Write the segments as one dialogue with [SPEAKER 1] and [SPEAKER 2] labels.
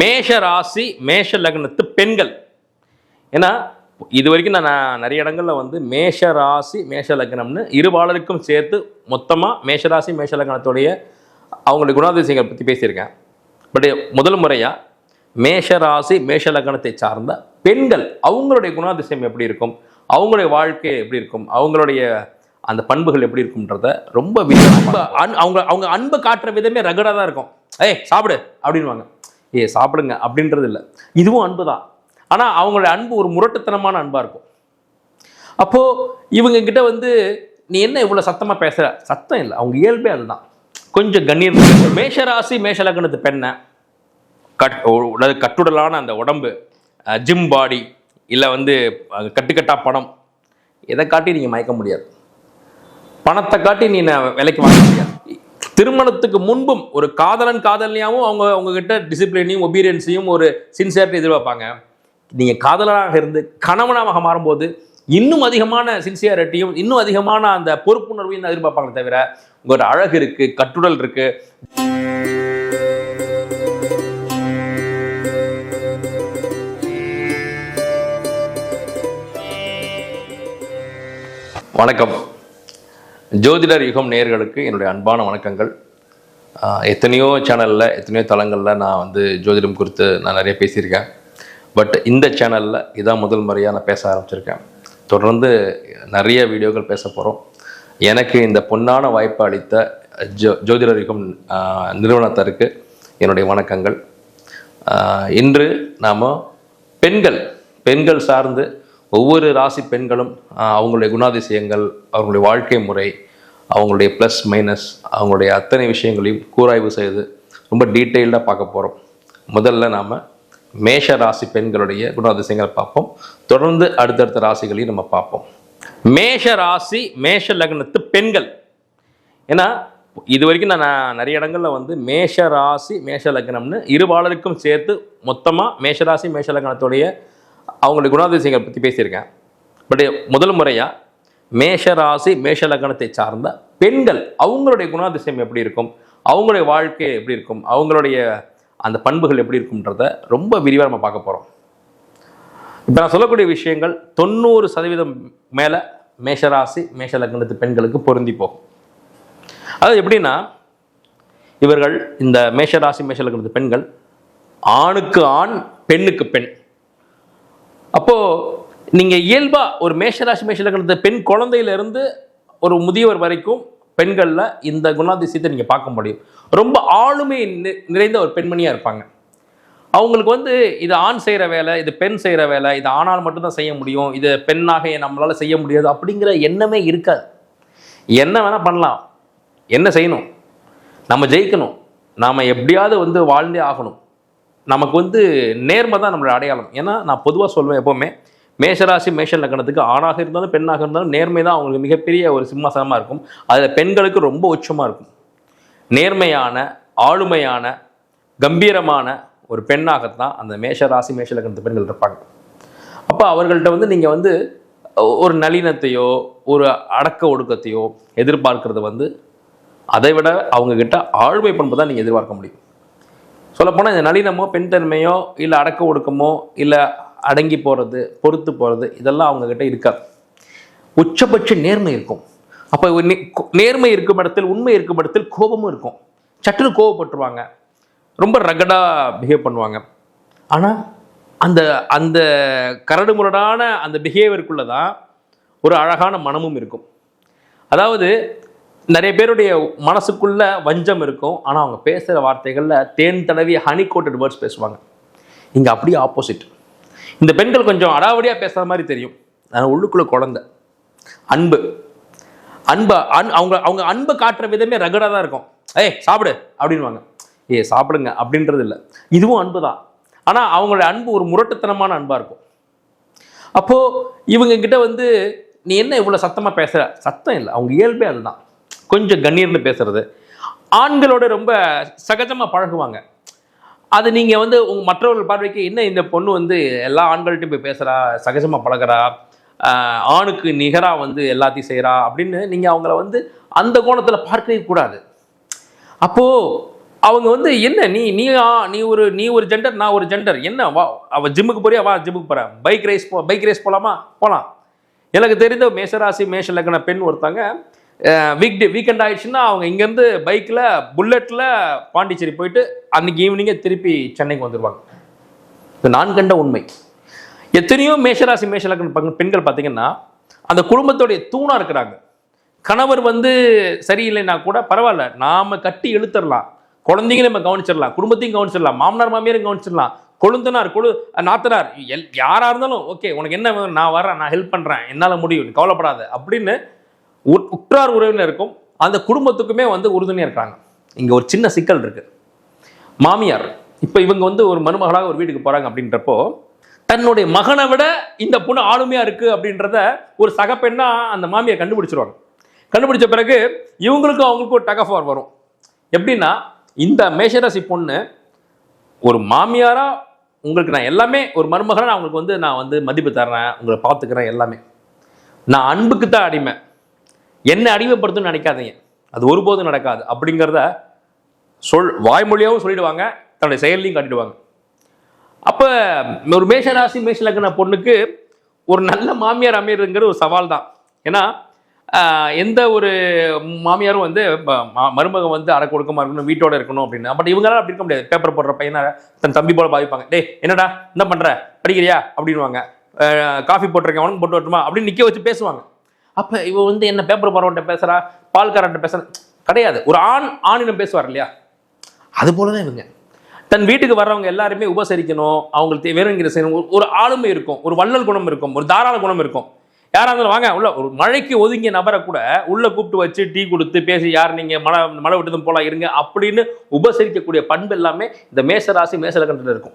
[SPEAKER 1] மேஷ ராசி மேஷ லக்னத்து பெண்கள். ஏன்னா இது வரைக்கும் நான் நிறைய இடங்கள்ல வந்து மேஷ ராசி மேஷ லக்னம்னு இருபாலருக்கும் சேர்த்து மொத்தமாக மேஷ ராசி மேஷ லக்னத்துடைய அவங்களுடைய குணாதிசயங்களை பற்றி பேசியிருக்கேன். பட் முதல் முறையாக மேஷ ராசி மேஷ லக்னத்தை சார்ந்த பெண்கள் அவங்களுடைய குணாதிசயம் எப்படி இருக்கும்? அவங்களுடைய வாழ்க்கை எப்படி இருக்கும்? அவங்களுடைய அந்த பண்புகள் எப்படி இருக்கும்ன்றத ரொம்ப அன் அவங்க அவங்க அன்பை காட்டுற விதமே ரகடாக தான் இருக்கும். ஏய் சாப்பிடு அப்படின்வாங்க ஏ சாப்பிடுங்க அப்படின்றது இல்லை. இதுவும் அன்பு தான். ஆனால் அவங்களுடைய அன்பு ஒரு முரட்டுத்தனமான அன்பாக இருக்கும். அப்போது இவங்க கிட்ட வந்து நீ என்ன இவ்வளோ சத்தமாக பேசுகிற சத்தம் இல்லை. அவங்க இயல்பே அதுதான். கொஞ்சம் கண்ணீர் மேஷராசி மேஷலக்கணத்து பெண்ணை கட் உடல் கட்டுடலான அந்த உடம்பு ஜிம் பாடி இல்லை வந்து கட்டுக்கட்டாக கட்டுக்கட்டா பணம் இதை காட்டி நீங்கள் மயக்க முடியாது. பணத்தை காட்டி நீ விலைக்கு வாங்க முடியாது. திருமணத்துக்கு முன்பும் ஒரு காதலன் காதலியாகவும் அவங்க உங்ககிட்ட டிசிப்ளினையும் ஒபீரியன்ஸையும் ஒரு சின்சியரிட்டி எதிர்பார்ப்பாங்க. நீங்கள் காதலனாக இருந்து கணவனாக மாறும்போது இன்னும் அதிகமான சின்சியாரிட்டியும் இன்னும் அதிகமான அந்த பொறுப்புணர்வையும் தான் எதிர்பார்ப்பாங்களே தவிர உங்களோட அழகு இருக்கு கட்டுடல் இருக்கு. வணக்கம். ஜோதிடர் யுகம் நேர்களுக்கு என்னுடைய அன்பான வணக்கங்கள். எத்தனையோ சேனலில் எத்தனையோ தளங்களில் நான் வந்து ஜோதிடம் குறித்து நான் நிறைய பேசியிருக்கேன். பட் இந்த சேனலில் இதான் முதல் முறையாக நான் பேச ஆரம்பிச்சிருக்கேன். தொடர்ந்து நிறைய வீடியோக்கள் பேச போகிறோம் எனக்கு இந்த பொன்னான வாய்ப்பு அளித்த ஜோ ஜோதிடர் யுகம் நிறுவனத்தருக்கு நிறுவனத்திற்கு என்னுடைய வணக்கங்கள். இன்று நாம் பெண்கள் பெண்கள் சார்ந்து ஒவ்வொரு ராசி பெண்களும் அவங்களுடைய குணாதிசயங்கள் அவங்களுடைய வாழ்க்கை முறை அவங்களுடைய ப்ளஸ் மைனஸ் அவங்களுடைய அத்தனை விஷயங்களையும் கூராய்வு செய்து ரொம்ப டீட்டெயில்டாக பார்க்க போகிறோம் முதல்ல நாம் மேஷ ராசி பெண்களுடைய குணாதிசயங்களை பார்ப்போம். தொடர்ந்து அடுத்தடுத்த ராசிகளையும் நம்ம பார்ப்போம். மேஷ ராசி மேஷ லக்னத்து பெண்கள். ஏன்னா இது வரைக்கும் நான் நிறைய இடங்கள்ல வந்து மேஷ ராசி மேஷ லக்னம்னு இருபாலருக்கும் சேர்த்து மொத்தமாக மேஷ ராசி மேஷ லக்னத்துடைய அவங்களுடைய குணாதிசயங்களை பற்றி பேசியிருக்கேன். பட் முதல் முறையாக மேஷராசி மேஷ லக்னத்தை சார்ந்த பெண்கள் அவங்களுடைய குணாதிசயம் எப்படி இருக்கும்? அவங்களுடைய வாழ்க்கை எப்படி இருக்கும்? அவங்களுடைய அந்த பண்புகள் எப்படி இருக்கும்ன்றத ரொம்ப விரிவாக நம்ம பார்க்க போகிறோம் இப்போ நான் சொல்லக்கூடிய விஷயங்கள் தொண்ணூறு சதவீதம் மேலே மேஷராசி மேஷ லக்னத்து பெண்களுக்கு பொருந்தி போகும். அதாவது எப்படின்னா இவர்கள் இந்த மேஷராசி மேஷ லக்னத்து பெண்கள் ஆணுக்கு ஆண் பெண்ணுக்கு பெண். அப்போது நீங்கள் இயல்பாக ஒரு மேஷராசி மேஷ பெண் குழந்தையிலேருந்து ஒரு முதியவர் வரைக்கும் பெண்களில் இந்த குணாதிசயத்தை நீங்கள் பார்க்க முடியும். ரொம்ப ஆளுமை நி- நிறைந்த ஒரு பெண்மணியாக இருப்பாங்க. அவங்களுக்கு வந்து இது ஆண் செய்கிற வேலை இது பெண் செய்கிற வேலை இது ஆணால் மட்டும்தான் செய்ய முடியும் இது பெண்ணாக நம்மளால் செய்ய முடியாது அப்படிங்கிற எண்ணமே இருக்காது. என்ன வேணால் பண்ணலாம். என்ன செய்யணும்? நம்ம ஜெயிக்கணும். நாம் எப்படியாவது வந்து வாழ்ந்தே ஆகணும். நமக்கு வந்து நேர்மை தான் நம்மளோட அடையாளம். ஏன்னா நான் பொதுவாக சொல்வேன் எப்போவுமே மேஷராசி மேஷ லக்னத்துக்கு ஆணாக இருந்தாலும் பெண்ணாக இருந்தாலும் நேர்மை தான் அவங்களுக்கு மிகப்பெரிய ஒரு சிம்மாசனமாக இருக்கும். அதில் பெண்களுக்கு ரொம்ப உச்சமாக இருக்கும். நேர்மையான ஆளுமையான கம்பீரமான ஒரு பெண்ணாகத்தான் அந்த மேஷராசி மேஷ லக்னத்து பெண்கள் இருப்பாங்க. அப்போ அவர்கள்ட்ட வந்து நீங்கள் வந்து ஒரு நளினத்தையோ ஒரு அடக்க ஒடுக்கத்தையோ எதிர்பார்க்கறது வந்து அதை விட அவங்கக்கிட்ட ஆளுமை பண்பு தான் நீங்கள் எதிர்பார்க்க முடியும். சொல்லப்போனால் இந்த நளினமோ பெண்தன்மையோ இல்லை அடக்க ஒடுக்கமோ இல்லை அடங்கி போகிறது பொறுத்து போகிறது இதெல்லாம் அவங்கக்கிட்ட இருக்காது. உச்சபட்ச நேர்மை இருக்கும். அப்போ நேர்மை இருக்கும் இடத்தில் உண்மை இருக்கும் இடத்தில் கோபமும் இருக்கும். சற்று கோபப்பட்டுருவாங்க ரொம்ப ரகடாக பிஹேவ் பண்ணுவாங்க. ஆனால் அந்த அந்த கரடு முரடான அந்த பிஹேவியருக்குள்ளே தான் ஒரு அழகான மனமும் இருக்கும். அதாவது நிறைய பேருடைய மனசுக்குள்ள வஞ்சம் இருக்கும். ஆனால் அவங்க பேசுகிற வார்த்தைகளில் தேன் தடவி ஹனி கோட்டட் வேர்ட்ஸ் பேசுவாங்க. இங்கே அப்படியே ஆப்போசிட் இந்த பெண்கள் கொஞ்சம் அடாவடியாக பேசுகிற மாதிரி தெரியும். ஆனால் உள்ளுக்குள்ளே குழந்தை. அன்பு. அன்பை அன் அவங்க அவங்க அன்பை காட்டுற விதமே ரகடாக தான் இருக்கும். ஏய் சாப்பிடு அப்படின்வாங்க ஏ சாப்பிடுங்க அப்படின்றது இல்லை. இதுவும் அன்பு தான். ஆனால் அவங்களோட அன்பு ஒரு முரட்டுத்தனமான அன்பாக இருக்கும். அப்போது இவங்க கிட்ட வந்து நீ என்ன இவ்வளோ சத்தமாக பேசுகிற சத்தம் இல்லை. அவங்க இயல்பே அதுதான். கொஞ்சம் கண்ணீர்னு பேசுறது. ஆண்களோட ரொம்ப சகஜமாக பழகுவாங்க. அது நீங்கள் வந்து உங்கள் மற்றவர்கள் பார்வைக்கு என்ன இந்த பொண்ணு வந்து எல்லா ஆண்கள்ட்டையும் போய் பேசுகிறா சகஜமாக பழகுறா ஆணுக்கு நிகராக வந்து எல்லாத்தையும் செய்கிறா அப்படின்னு நீங்கள் அவங்கள வந்து அந்த கோணத்தில் பார்க்கவே கூடாது. அப்போது அவங்க வந்து என்ன நீ நீ ஆ- நீ ஒரு நீ ஒரு ஜெண்டர் நான் ஒரு ஜெண்டர் என்ன? வா அவ ஜிம்முக்கு போறியா? வா ஜிம்முக்கு போகிறேன் பைக் ரேஸ் போ பைக் ரேஸ் போகலாமா போகலாம் எனக்கு தெரிந்த மேஷராசி மேஷ லக்கண பெண் ஒருத்தங்க வீக் டே வீக்கெண்ட் ஆயிடுச்சுன்னா அவங்க இங்கேருந்து பைக்கில் புல்லட்டில் பாண்டிச்சேரி போயிட்டு அன்னைக்கு ஈவினிங்கே திருப்பி சென்னைக்கு வந்துடுவாங்க இது நான் கண்ட உண்மை. எத்தனையோ மேஷராசி மேஷலக்கண பங்க- பெண்கள் பார்த்தீங்கன்னா அந்த குடும்பத்தோடைய தூணாக இருக்கிறாங்க. கணவர் வந்து சரியில்லைன்னா கூட பரவாயில்ல நாம கட்டி இழுத்துடலாம். குழந்தைங்க நம்ம கவனிச்சிடலாம் குடும்பத்தையும் கவனிச்சிடலாம் மாமனார் மாமியாரையும் கவனிச்சிடலாம். கொழுந்தனார் கொழு நாத்தனார் எல் யாராக இருந்தாலும் ஓகே உனக்கு என்ன வேணும்? நான் வரேன் நான் ஹெல்ப் பண்ணுறேன் என்னால் முடியும் கவலைப்படாத அப்படின்னு உற்றார் உறவினருக்கும் அந்த குடும்பத்துக்குமே வந்து உறுதுணையாக இருக்காங்க. இங்கே ஒரு சின்ன சிக்கல் இருக்குது மாமியார் இப்போ இவங்க வந்து ஒரு மருமகளாக ஒரு வீட்டுக்கு போகிறாங்க அப்படின்றப்போ தன்னுடைய மகனை விட இந்த பொண்ணு ஆளுமையாக இருக்குது அப்படின்றத ஒரு சக அந்த மாமியார் கண்டுபிடிச்சிருவாங்க. கண்டுபிடிச்ச பிறகு இவங்களுக்கும் அவங்களுக்கும் ஒரு டக் ஆஃப் வரும். எப்படின்னா இந்த மேஷராசி பொண்ணு ஒரு மாமியாராக உங்களுக்கு நான் எல்லாமே ஒரு மருமகனாக நான் உங்களுக்கு வந்து நான் வந்து மதிப்பு தர்றேன் உங்களை பார்த்துக்கிறேன் எல்லாமே. நான் அன்புக்கு தான் அடிமை. என்ன அடிமைப்படுத்துன்னு நினைக்காதீங்க. அது ஒருபோதும் நடக்காது. அப்படிங்கிறத சொல் வாய்மொழியாகவும் சொல்லிடுவாங்க. தன்னுடைய செயல்லையும் காட்டிடுவாங்க. அப்போ ஒரு மேஷராசி மேஷ லக்ன பொண்ணுக்கு ஒரு நல்ல மாமியார் அமையறதுங்கிற ஒரு சவால் தான் ஏன்னா எந்த ஒரு மாமியாரும் வந்து ப- மருமகன் வந்து அரை கொடுக்கமா இருக்கணும் வீட்டோட இருக்கணும் அப்படின்னு. பட் இவங்களால அப்படி இருக்க முடியாது. பேப்பர் போடுற பையனை தன் தம்பி போல பாதிப்பாங்க டேய் என்னடா என்ன பண்ற? படிக்கிறியா? அப்படின்வாங்க காஃபி போட்டிருக்கேன் உனக்கு போட்டு வரட்டுமா? அப்படின்னு நிற்க வச்சு பேசுவாங்க. அப்ப இவ வந்து என்ன பேப்பர் போறவன்ட்ட பேசுறா? பால்காரன்ட்ட பேசுறா? கிடையாது. ஒரு ஆண் ஆணினம் பேசுவார் இல்லையா? அது போலதான் இவங்க. தன் வீட்டுக்கு வர்றவங்க எல்லாருமே உபசரிக்கணும். அவங்களுக்கு வேணுங்கிற செய்யணும். ஒரு- ஆளுமை இருக்கும். ஒரு வள்ளல் குணம் இருக்கும். ஒரு தாராள குணம் இருக்கும். யாரா இருந்தாலும் வாங்க உள்ள ஒரு மழைக்கு ஒதுங்கிய நபரை கூட உள்ள கூப்பிட்டு வச்சு டீ கொடுத்து பேசி யார் நீங்க? மழை மழை விட்டதும் போலாம் இருங்க அப்படின்னு உபசரிக்கக்கூடிய பண்பு எல்லாமே இந்த மேசராசி மேசலக்கணத்தில் இருக்கும்.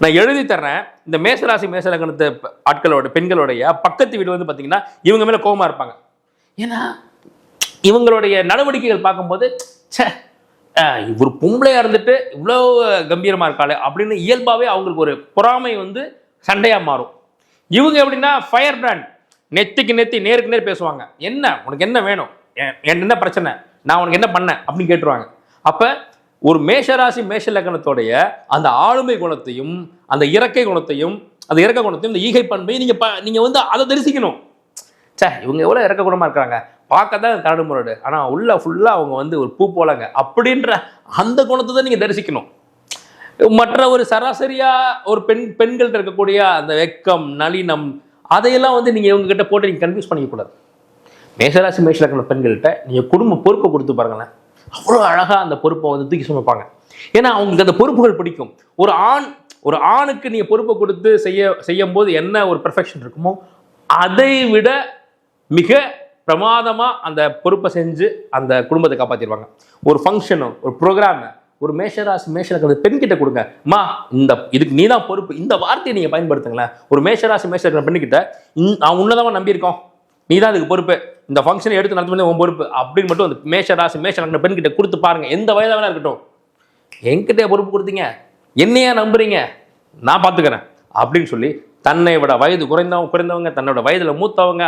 [SPEAKER 1] நான் எழுதி தர்றேன். இந்த மேசராசி மேசலக்கணத்து ஆட்களோட பெண்களுடைய பக்கத்து வீடு வந்து பார்த்தீங்கன்னா இவங்க மேலே கோபமாக இருப்பாங்க. ஏன்னா இவங்களுடைய நடவடிக்கைகள் பார்க்கும்போது ச்சே அஹ் இவர் இருந்துட்டு இவ்வளோ கம்பீரமாக இருக்காளே அப்படின்னு இயல்பாகவே அவங்களுக்கு ஒரு பொறாமை வந்து சண்டையாக மாறும். இவங்க எப்படின்னா ஃபயர் பிராண்ட் நெத்திக்கு நெத்தி நேருக்கு நேர் பேசுவாங்க. என்ன? உனக்கு என்ன வேணும்? என்ன பிரச்சனை? நான் உனக்கு என்ன பண்ணேன்? அப்படின்னு கேட்டுருவாங்க. அப்போ ஒரு மேஷராசி மேஷ லக்னத்தோடைய அந்த ஆளுமை குணத்தையும் அந்த இறக்கை குணத்தையும் அந்த இறக்க குணத்தையும் இந்த ஈகை பண்பையும் நீங்க ப- நீங்க வந்து அதை தரிசிக்கணும். ச்சே இவங்க எவ்வளோ இறக்க குணமா இருக்கிறாங்க? பார்க்க தான் கரடு முரடு. ஆனால் உள்ள ஃபுல்லாக அவங்க வந்து ஒரு பூ போலாங்க. அப்படின்ற அந்த குணத்தை தான் நீங்கள் தரிசிக்கணும். மற்ற ஒரு சராசரியா ஒரு பெண் பெண்கள்கிட்ட இருக்கக்கூடிய அந்த வெக்கம் நளினம் அதையெல்லாம் வந்து நீங்கள் இவங்க கிட்ட போட்டு நீங்கள் கன்ஃபியூஸ் பண்ணிக்கக்கூடாது. மேஷராசி மேஷலக்கண பெண்கள்கிட்ட நீங்கள் குடும்ப பொறுப்பை கொடுத்து பாருங்களேன். அவ்வளோ அழகாக அந்த பொறுப்பை வந்து தூக்கி சுமப்பாங்க. ஏன்னா அவங்களுக்கு அந்த பொறுப்புகள் பிடிக்கும். ஒரு ஆண் ஒரு ஆணுக்கு நீங்கள் பொறுப்பை கொடுத்து செய்ய செய்யும் போது என்ன ஒரு பெர்ஃபெக்ஷன் இருக்குமோ அதை விட மிக பிரமாதமாக அந்த பொறுப்பை செஞ்சு அந்த குடும்பத்தை காப்பாற்றிடுவாங்க ஒரு ஃபங்க்ஷனோ ஒரு ப்ரோக்ராமு ஒரு மேஷராசி மேஷலக்கண பெண்கிட்ட கொடுங்க. மா இந்த இதுக்கு நீ தான் பொறுப்பு. இந்த வார்த்தையை நீங்கள் பயன்படுத்துங்களேன். ஒரு மேஷராசி மேஷலக்கண பெண்ணுக்கிட்ட நான் உன்னதான் நம்பியிருக்கோம். நீ தான் அதுக்கு பொறுப்பு. இந்த ஃபங்க்ஷனை எடுத்து நடத்துவது உன் பொறுப்பு. அப்படின்னு மட்டும் அந்த மேஷ ராசி மேஷ லக்ன பெண்கிட்ட கொடுத்து பாருங்க. எந்த வயதாக வேணா இருக்கட்டும். என்கிட்ட பொறுப்பு கொடுத்தீங்க. என்னையா நம்புறீங்க? நான் பார்த்துக்கிறேன் அப்படின்னு சொல்லி தன்னை விட வயது குறைந்தவங்க குறைந்தவங்க தன்னோட வயதில் மூத்தவங்க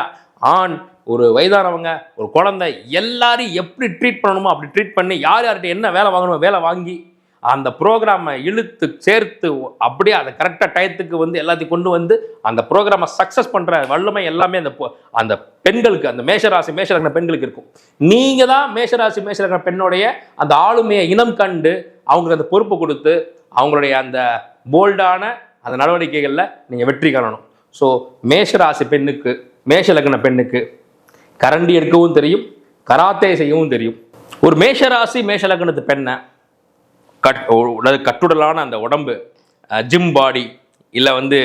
[SPEAKER 1] ஆண் ஒரு வயதானவங்க ஒரு குழந்தை எல்லாரையும் எப்படி ட்ரீட் பண்ணணுமோ அப்படி ட்ரீட் பண்ணி யார் யார்கிட்ட என்ன வேலை வாங்கணுமோ வேலை வாங்கி அந்த ப்ரோக்ராமை இழுத்து சேர்த்து அப்படியே அதை கரெக்டாக டயத்துக்கு வந்து எல்லாத்தையும் கொண்டு வந்து அந்த ப்ரோக்ராமை சக்ஸஸ் பண்ணுற வல்லமை எல்லாமே அந்த பொ- அந்த பெண்களுக்கு அந்த மேஷராசி மேஷலக்ன பெண்களுக்கு இருக்கும். நீங்கள் தான் மேஷராசி மேஷலக்ன பெண்ணுடைய அந்த ஆளுமையை இனம் கண்டு அவங்களுக்கு அந்த பொறுப்பு கொடுத்து அவங்களுடைய அந்த போல்டான அந்த நடவடிக்கைகளில் நீங்கள் வெற்றி காணணும். ஸோ மேஷராசி பெண்ணுக்கு மேஷலக்ன பெண்ணுக்கு கரண்டி எடுக்கவும் தெரியும் கராத்தே செய்யவும் தெரியும். ஒரு மேஷராசி மேஷலக்னத்து பெண்ணை கட் உடல் கட்டுடலான அந்த உடம்பு ஜிம் பாடி இல்லை வந்து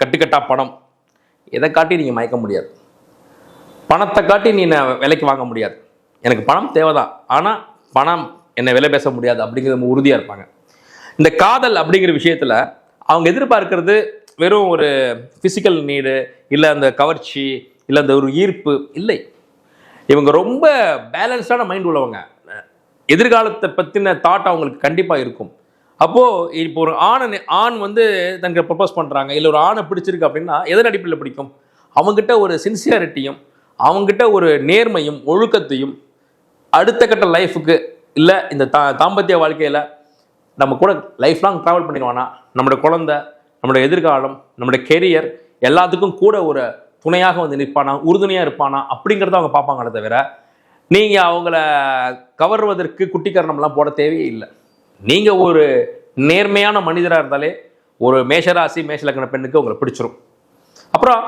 [SPEAKER 1] கட்டுக்கட்டாக பணம் எதை காட்டி நீங்கள் மயக்க முடியாது. பணத்தை காட்டி நீ என்னை விலைக்கு வாங்க முடியாது. எனக்கு பணம் தேவைதான். ஆனால் பணம் என்னை விலை பேச முடியாது அப்படிங்கிறது உறுதியாக இருப்பாங்க. இந்த காதல் அப்படிங்கிற விஷயத்தில் அவங்க எதிர்பார்க்கறது வெறும் ஒரு ஃபிசிக்கல் நீடு இல்லை அந்த கவர்ச்சி இல்லை அந்த ஒரு ஈர்ப்பு இல்லை. இவங்க ரொம்ப பேலன்ஸ்டான மைண்ட் உள்ளவங்க. எதிர்காலத்தை பற்றின தாட் அவங்களுக்கு கண்டிப்பாக இருக்கும். அப்போது இப்போ ஒரு ஆணை ஆண் வந்து தனக்கு ப்ரப்போஸ் பண்ணுறாங்க இல்லை ஒரு ஆணை பிடிச்சிருக்கு அப்படின்னா எதன் அடிப்படையில் பிடிக்கும்? அவங்ககிட்ட ஒரு சின்சியாரிட்டியும் அவங்ககிட்ட ஒரு நேர்மையும் ஒழுக்கத்தையும் அடுத்த கட்ட லைஃபுக்கு இல்லை இந்த தா தாம்பத்திய வாழ்க்கையில் நம்ம கூட லைஃப் லாங் ட்ராவல் பண்ணிடுவானா? நம்மளுடைய குழந்த நம்மளுடைய எதிர்காலம் நம்மளுடைய கெரியர் எல்லாத்துக்கும் கூட ஒரு துணையாக வந்து நிற்பானா? உறுதுணையாக இருப்பானா? அப்படிங்கிறத அவங்க பார்ப்பாங்களே தவிர நீங்கள் அவங்கள கவர்வதற்கு குட்டிக்கரணம்லாம் போட தேவையே இல்லை. நீங்கள் ஒரு நேர்மையான மனிதராக இருந்தாலே ஒரு மேஷராசி மேஷலக்கண பெண்ணுக்கு உங்களை பிடிச்சிரும். அப்புறம்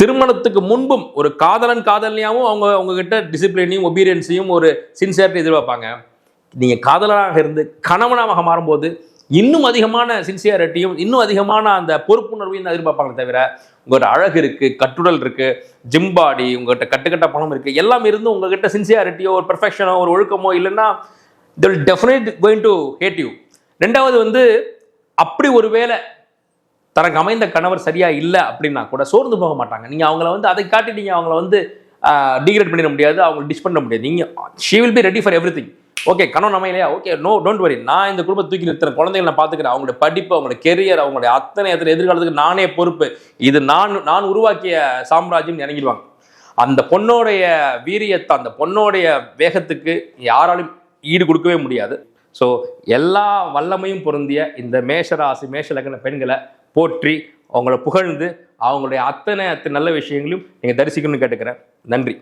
[SPEAKER 1] திருமணத்துக்கு முன்பும் ஒரு காதலன் காதலியாகவும் அவங்க உங்ககிட்ட டிசிப்ளினையும் ஒபீரியன்ஸையும் ஒரு சின்சியரிட்டி எதிர்பார்ப்பாங்க. நீங்கள் காதலனாக இருந்து கணவனாக மாறும்போது இன்னும் அதிகமான சின்சியாரிட்டியும் இன்னும் அதிகமான அந்த பொறுப்புணர்வையும் எதிர்பார்ப்பாங்க தவிர உங்கள்கிட்ட அழகு இருக்குது கட்டுடல் இருக்குது ஜிம்பாடி உங்கள்கிட்ட கட்டுக்கட்ட பணம் இருக்குது எல்லாம் இருந்து உங்ககிட்ட சின்சியாரிட்டியோ ஒரு பெர்ஃபெக்ஷனோ ஒரு ஒழுக்கமோ இல்லைன்னா தில் definite going to hate you ரெண்டாவது வந்து அப்படி ஒரு வேளை தனக்கு அமைந்த கணவர் சரியா இல்லை அப்படின்னா கூட சோர்ந்து போக மாட்டாங்க. நீங்கள் அவங்கள வந்து அதை காட்டி நீங்கள் அவங்கள வந்து டிகிரேட் பண்ணிட முடியாது அவங்க டிஷ் பண்ண முடியாது. நீங்கள் she will be ready for everything okay கணவன் அமையலையா ஓகே நோ டோன்ட் வரி நான் இந்த குடும்பத்தை தூக்கி நிறுத்துறேன். குழந்தைகளை நான் பார்த்துக்கிறேன். அவங்களுடைய படிப்பு அவங்களோட கெரியர் அவங்களுடைய அத்தனை அத்தனை எதிர்காலத்துக்கு நானே பொறுப்பு. இது நான் நான் உருவாக்கிய சாம்ராஜ்யம் இறங்கிடுவாங்க. அந்த பொண்ணோடைய வீரியத்தை அந்த பொண்ணோடைய வேகத்துக்கு யாராலும் ஈடு கொடுக்கவே முடியாது. ஸோ எல்லா வல்லமையும் பொருந்திய இந்த மேஷராசி மேஷலக்கண பெண்களை போற்றி அவங்கள புகழ்ந்து அவங்களுடைய அத்தனை அத்தனை நல்ல விஷயங்களையும் நீங்கள் தரிசிக்கணும்னு கேட்டுக்கிறேன். நன்றி.